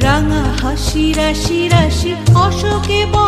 রাঙা হাসি রাশি রাশি অশোকে বল